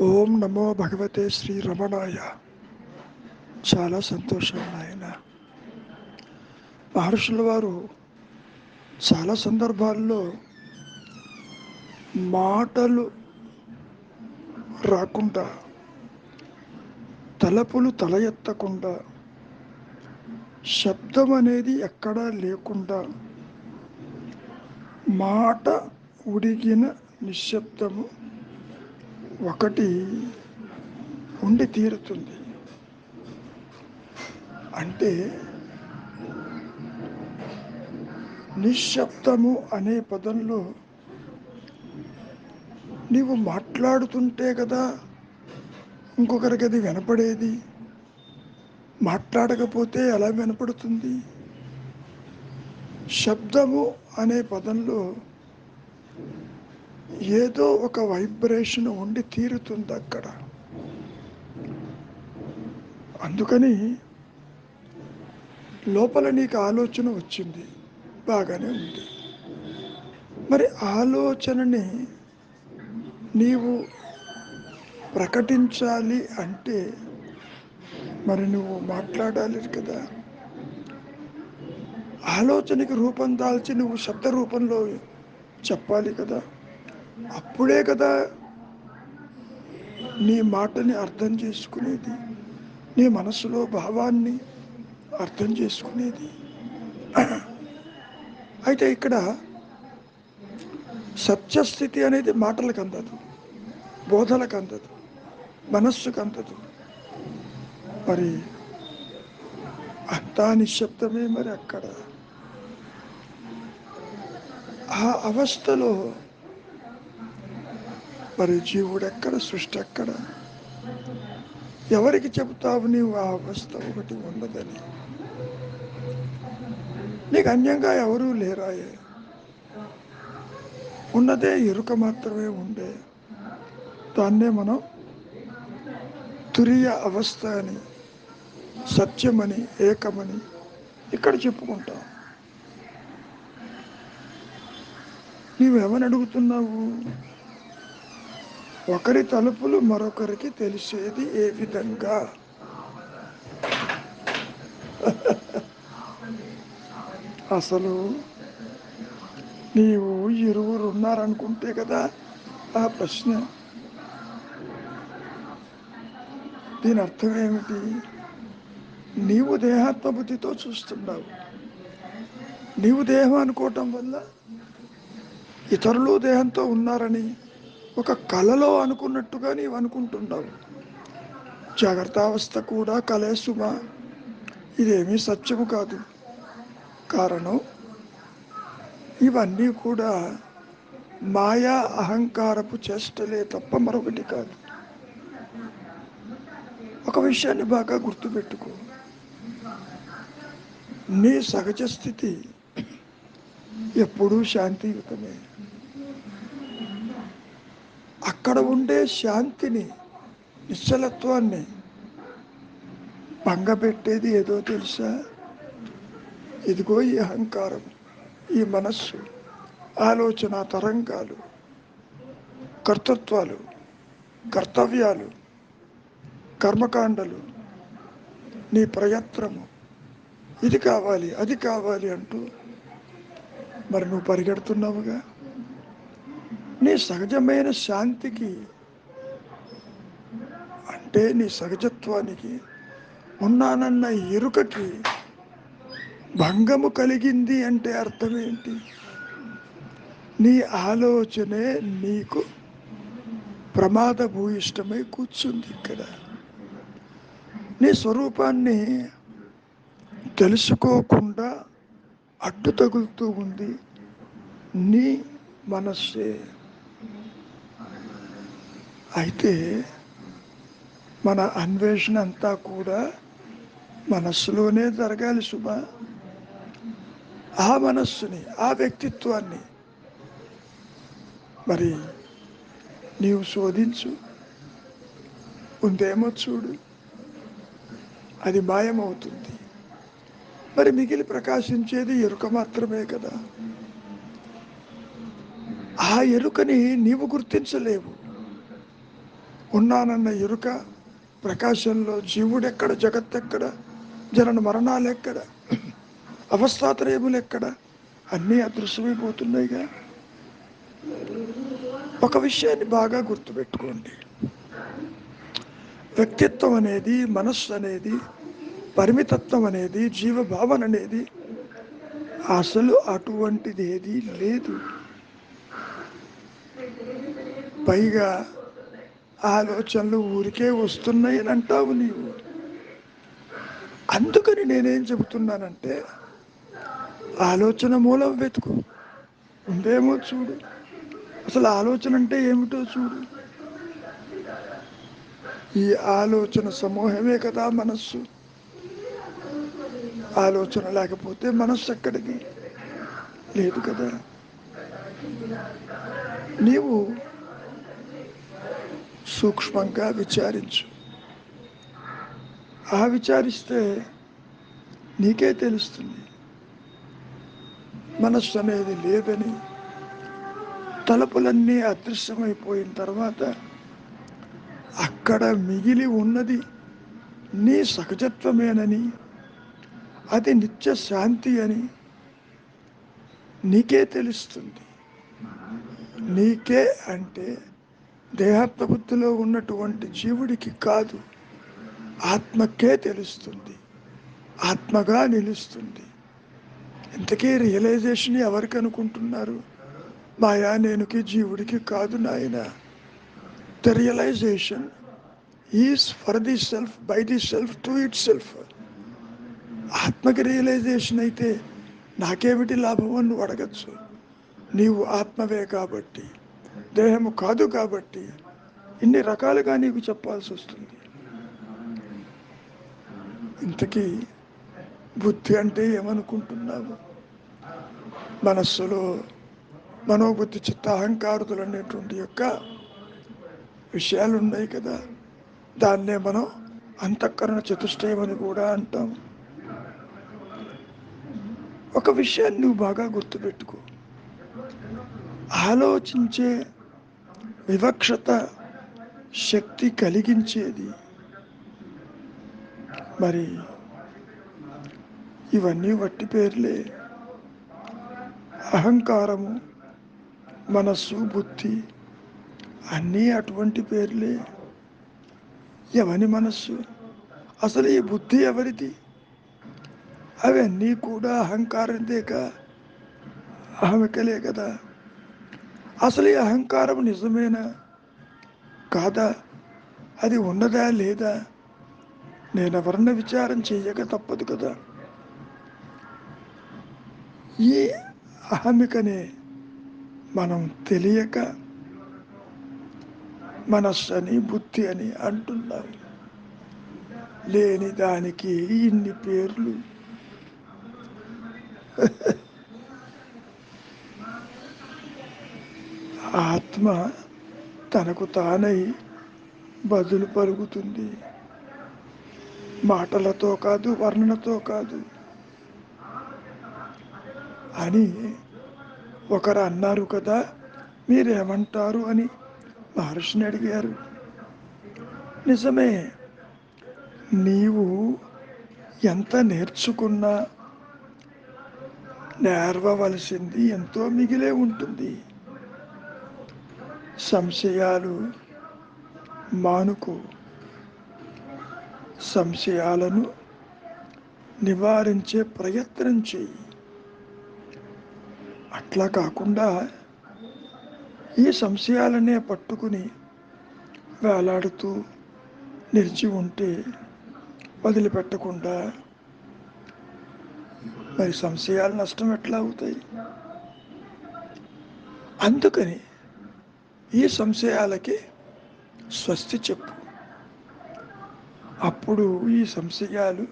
ఓం నమో భగవతే శ్రీ రమణాయ. చాలా సంతోషం నాయన. మహర్షుల వారు చాలా సందర్భాల్లో మాటలు రాకుండా తలపులు తల ఎత్తకుండా శబ్దం అనేది ఎక్కడా లేకుండా మాట ఉడిగిన నిశ్శబ్దము ఒకటి ఉండి తీరుతుంది. అంటే నిశ్శబ్దము అనే పదంలో నీవు మాట్లాడుతుంటే కదా ఇంకొకరికి అది వినపడేది. మాట్లాడకపోతే ఎలా వినపడుతుంది? శబ్దము అనే పదంలో ఏదో ఒక వైబ్రేషన్ ఉండి తీరుతుంది అక్కడ. అందుకని లోపల నీకు ఆలోచన వచ్చింది బాగానే ఉంది. మరి ఆలోచనని నీవు ప్రకటించాలి అంటే మరి నువ్వు మాట్లాడాలి కదా. ఆలోచనకి రూపం దాల్చి నువ్వు శబ్ద రూపంలో చెప్పాలి కదా. అప్పుడే కదా నీ మాటని అర్థం చేసుకునేది నీ మనసులో భావాన్ని అర్థం చేసుకునేది. అయితే ఇక్కడ సత్యస్థితి అనేది మాటలకు అందదు బోధలకు అందదు మనస్సుకు అందదు. మరి అంతా నిశ్శబ్దమే మరి అక్కడ. ఆ అవస్థలో మరి జీవుడు ఎక్కడ సృష్టి ఎక్కడ? ఎవరికి చెబుతావు నీవు ఆ అవస్థ ఒకటి ఉన్నదని నీకు అన్యంగా ఎవరూ లేరాయే? ఉన్నదే ఎరుక మాత్రమే ఉండే. దాన్నే మనం తురియ అవస్థ అని సత్యమని ఏకమని ఇక్కడ చెప్పుకుంటాం. నీవేమని అడుగుతున్నావు? ఒకరి తలుపులు మరొకరికి తెలిసేది ఏ విధంగా? అసలు నీవు ఇరువురు ఉన్నారనుకుంటే కదా ఆ ప్రశ్న. దీని అర్థం ఏమిటి? నీవు దేహాత్మబుద్ధితో చూస్తున్నావు. నీవు దేహం అనుకోవటం వల్ల ఇతరులు దేహంతో ఉన్నారని ఒక కలలో అనుకున్నట్టుగా నీవు అనుకుంటున్నావు. జాగ్రత్త అవస్థ కూడా కలే సుమ. ఇదేమీ సత్యము కాదు. కారణం ఇవన్నీ కూడా మాయా అహంకారపు చేష్టలే తప్ప మరొకటి కాదు. ఒక విషయాన్ని బాగా గుర్తుపెట్టుకో. నీ సహజ స్థితి ఎప్పుడూ శాంతియుతమే. అక్కడ ఉండే శాంతిని నిశ్చలత్వాన్ని భంగపెట్టేది ఏదో తెలుసా? ఇదిగో ఈ అహంకారం ఈ మనస్సు ఆలోచన తరంగాలు కర్తృత్వాలు కర్తవ్యాలు కర్మకాండలు నీ ప్రయత్నము. ఇది కావాలి అది కావాలి అంటూ మరి నువ్వు పరిగెడుతున్నావుగా? నీ సహజమైన శాంతికి అంటే నీ సహజత్వానికి ఉన్నానన్న ఎరుకకి భంగము కలిగింది అంటే అర్థం ఏంటి? నీ ఆలోచనే నీకు ప్రమాద భూయిష్టమై కూర్చుంది ఇక్కడ. నీ స్వరూపాన్ని తెలుసుకోకుండా అడ్డు తగులుతూ ఉంది నీ మనస్సే. అయితే మన అన్వేషణ అంతా కూడా మనస్సులోనే జరగాలి శుభ ఆ మనస్సుని ఆ వ్యక్తిత్వాన్ని మరి నీవు శోధించు. ఉందేమో చూడు. అది మాయమవుతుంది. మరి మిగిలి ప్రకాశించేది ఎరుక మాత్రమే కదా. ఆ ఎరుకని నీవు గుర్తించలేవు. ఉన్నానన్న ఎరుక ప్రకాశంలో జీవుడెక్కడ జగత్తెక్కడ జనన మరణాలు ఎక్కడ అవస్థాత్రయములు ఎక్కడ అన్నీ అదృశ్యమైపోతున్నాయిగా. ఒక విషయాన్ని బాగా గుర్తుపెట్టుకోండి. వ్యక్తిత్వం అనేది మనస్సు అనేది పరిమితత్వం అనేది జీవభావన అనేది అసలు అటువంటిది ఏది లేదు. పైగా ఆలోచనలు ఊరికే వస్తున్నాయి అంటావు నీవు. అందుకని నేనేం చెబుతున్నానంటే ఆలోచన మూలం వెతుకు. ఉందేమో చూడు. అసలు ఆలోచన అంటే ఏమిటో చూడు. ఈ ఆలోచన సమూహమే కదా మనస్సు. ఆలోచన లేకపోతే మనస్సు ఎక్కడిది? లేదు కదా. నీవు సూక్ష్మంగా విచారించు. ఆ విచారిస్తే నీకే తెలుస్తుంది. మనస్సు అనేది లేదని తలుపులన్నీ అదృశ్యమైపోయిన తర్వాత అక్కడ మిగిలి ఉన్నది నీ సహజత్వమేనని అది నిత్య శాంతి అని నీకే తెలుస్తుంది. నీకే అంటే దేహప్రబుద్ధిలో ఉన్నటువంటి జీవుడికి కాదు ఆత్మకే తెలుస్తుంది ఆత్మగా నిలుస్తుంది. ఇంతకీ రియలైజేషన్ ఎవరికి అనుకుంటున్నారు? మాయా నేనుకి జీవుడికి కాదు నాయన. The realization is for the self by the self to itself ఆత్మకి రియలైజేషన్ అయితే నాకేమిటి లాభం అని అడగచ్చు. నీవు ఆత్మవే కాబట్టి. దేహము కాదు కాబట్టి ఇన్ని రకాలుగా నీకు చెప్పాల్సి వస్తుంది. ఇంతకీ బుద్ధి అంటే ఏమనుకుంటున్నావు? మనస్సులో మనోబుద్ధి చిత్త అహంకారుతులు అనేటువంటి యొక్క విషయాలు ఉన్నాయి కదా. దాన్నే మనం అంతఃకరణ చతుష్టయం అని కూడా అంటాం. ఒక విషయాన్ని నువ్వు బాగా గుర్తుపెట్టుకో. ఆలోచించే వివక్షత శక్తి కలిగించేది. మరి ఇవన్నీ వట్టి పేర్లే. అహంకారము మనస్సు బుద్ధి అన్నీ అటువంటి పేర్లే. ఎవని మనస్సు? అసలు ఈ బుద్ధి ఎవరిది? అవన్నీ కూడా అహంకారందేక అహమికలే కదా. అసలు ఈ అహంకారం నిజమేనా? కాదా? అది ఉన్నదా లేదా? నేను ఎవరన్నా విచారం చేయక తప్పదు కదా. ఈ అహమికనే మనం తెలియక మనస్సు అని బుద్ధి అని అంటున్నాం లేని దానికి ఇన్ని పేర్లు. ఆత్మ తనకు తానై బదులు పలుకుతుంది మాటలతో కాదు వర్ణనతో కాదు. అని ఒకరు అన్నారు కదా మీరేమంటారు? అని మహర్షిని అడిగారు. నిజమే నీవు ఎంత నేర్చుకున్నా నేర్వవలసింది ఎంతో మిగిలే ఉంటుంది. సంశయాలు మానుకు. సంశయాలను నివారించే ప్రయత్నం చేయి. అట్లా కాకుండా ఈ సంశయాలనే పట్టుకుని వేలాడుతూ నిలిచి ఉంటే వదిలిపెట్టకుండా. మరి సంశయాలు నష్టం ఎట్లా అవుతాయి? అందుకని ఈ సంశయాలకి స్వస్తి చెప్పు. అప్పుడు ఈ సంశయాలు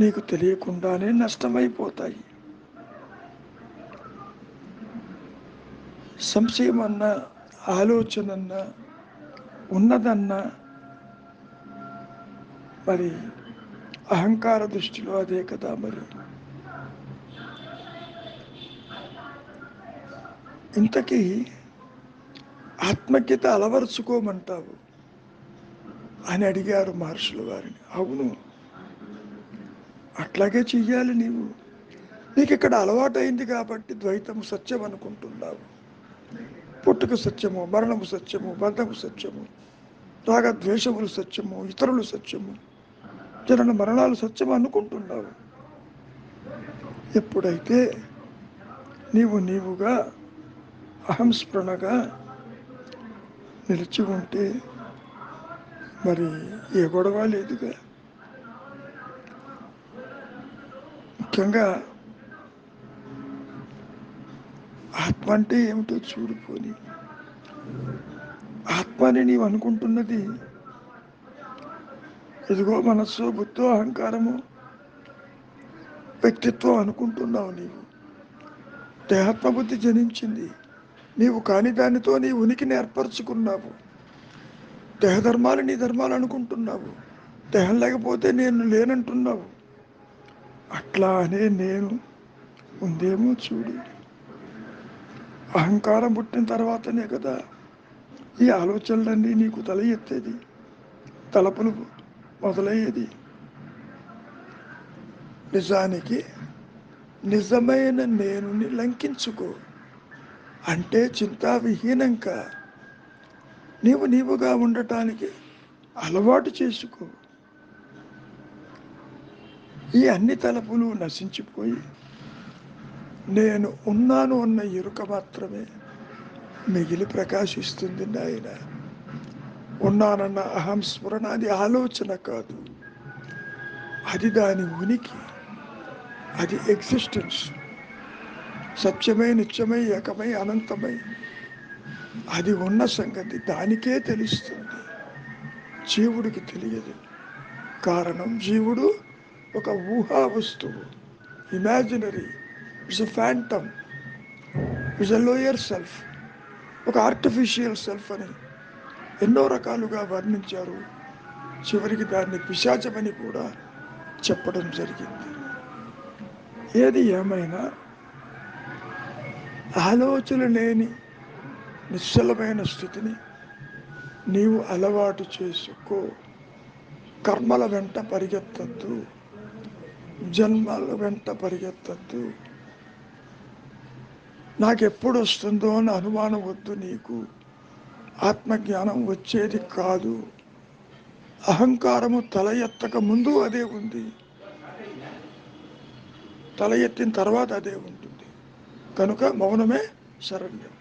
నీకు తెలియకుండానే నష్టమైపోతాయి. సంశయం అన్న ఆలోచన అన్న ఉన్నదన్న మరి అహంకార దృష్టిలో అదే కదా మరి. ఇంతకీ ఆత్మజ్ఞత అలవరుచుకోమంటావు అని అడిగారు మహర్షులు వారిని. అవును అట్లాగే చెయ్యాలి నీవు. నీకు ఇక్కడ అలవాటైంది కాబట్టి ద్వైతము సత్యం అనుకుంటున్నావు. పుట్టుక సత్యము మరణము సత్యము బంధము సత్యము రాగ ద్వేషములు సత్యము ఇతరులు సత్యము జనన మరణాలు సత్యము అనుకుంటున్నావు. ఎప్పుడైతే నీవు నీవుగా అహంస్మరణగా నిలిచి ఉంటే మరి ఏ గొడవ లేదుగా. ముఖ్యంగా ఆత్మ అంటే ఏమిటో చూడిపోని ఆత్మ అని నీవు అనుకుంటున్నది ఇదిగో మనస్సు బుద్ధు అహంకారము వ్యక్తిత్వం అనుకుంటున్నావు నీవు. దేహాత్మ బుద్ధి జనించింది. నీవు కాని దానితో నీ ఉనికిని ఏర్పరచుకున్నావు. దేహధర్మాలు నీ ధర్మాలు అనుకుంటున్నావు. దేహం లేకపోతే నేను లేనంటున్నావు. అట్లా అనే నేను ఉందేమో చూడు. అహంకారం పుట్టిన తర్వాతనే కదా ఈ ఆలోచనలన్నీ నీకు తల ఎత్తేది తలపులు మొదలయ్యేది. నిజానికి నిజమైన నేనుని లంకించుకో. అంటే చింతావిహీనంగా నీవు నీవుగా ఉండటానికి అలవాటు చేసుకో. ఈ అన్ని తలపులు నశించిపోయి నేను ఉన్నాను అన్న ఎరుక మాత్రమే మిగిలి ప్రకాశిస్తుంది నాయన. ఉన్నానన్న అహం స్మరణ అది ఆలోచన కాదు. అది దాని ఉనికి. అది ఎగ్జిస్టెన్స్ సత్యమై నిత్యమై ఏకమై అనంతమై. అది ఉన్న సంగతి దానికే తెలుస్తుంది. జీవుడికి తెలియదు. కారణం జీవుడు ఒక ఊహా వస్తువు. Imaginary it's a phantom it's a lower self ఒక ఆర్టిఫిషియల్ సెల్ఫ్ అని ఎన్నో రకాలుగా వర్ణించారు. చివరికి దాన్ని పిశాచమని కూడా చెప్పడం జరిగింది. ఏది ఏమైనా ఆలోచన లేని నిశ్చలమైన స్థితిని నీవు అలవాటు చేసుకో. కర్మల వెంట పరిగెత్తద్దు. జన్మల వెంట పరిగెత్తద్దు. నాకెప్పుడు వస్తుందో అని అనుమానం వద్దు నీకు. ఆత్మజ్ఞానం వచ్చేది కాదు. అహంకారము తల ఎత్తక ముందు అదే ఉంది. తల ఎత్తిన తర్వాత అదే ఉంది. కనుక మౌనమే శరణ్యం